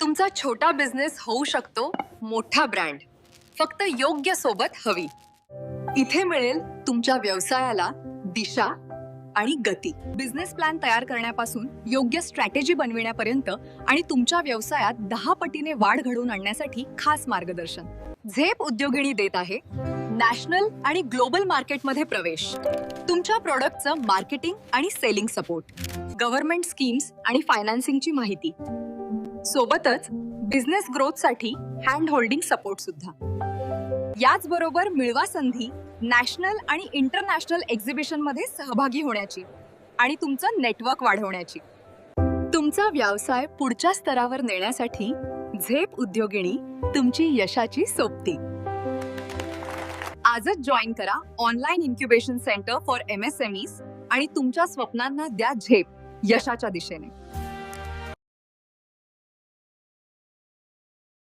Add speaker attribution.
Speaker 1: तुमचा छोटा बिझनेस होऊ शकतो मोठा ब्रँड फक्त योग्य सोबत हवी. इथे मिळेल तुमच्या व्यवसायाला दिशा आणि गती.
Speaker 2: बिझनेस प्लॅन तयार करण्यापासून योग्य स्ट्रॅटेजी बनविण्यापर्यंत आणि तुमच्या व्यवसायात दहा पटीने वाढ घडवून आणण्यासाठी खास मार्गदर्शन. झेप उद्योगिनी देत आहे नॅशनल आणि ग्लोबल मार्केटमध्ये प्रवेश. तुमच्या प्रॉडक्टचं मार्केटिंग आणि सेलिंग सपोर्ट गव्हर्नमेंट स्कीम्स आणि फायनान्सिंगची माहिती. सोबतच बिझनेस ग्रोथसाठी हँड होल्डिंग सपोर्ट सुद्धा. याचबरोबर मिळवा संधी नॅशनल आणि इंटरनॅशनल एक्झिबिशनमध्ये सहभागी होण्याची आणि तुमचं नेटवर्क वाढवण्याची. तुमचा व्यवसाय पुढच्या स्तरावर नेण्यासाठी झेप उद्योगिणी तुमची यशाची सोबती. आजच जॉईन करा online incubation centre for M S M आणि तुमच्या स्वप्नांना द्या झेप यशाच्या दिशेने.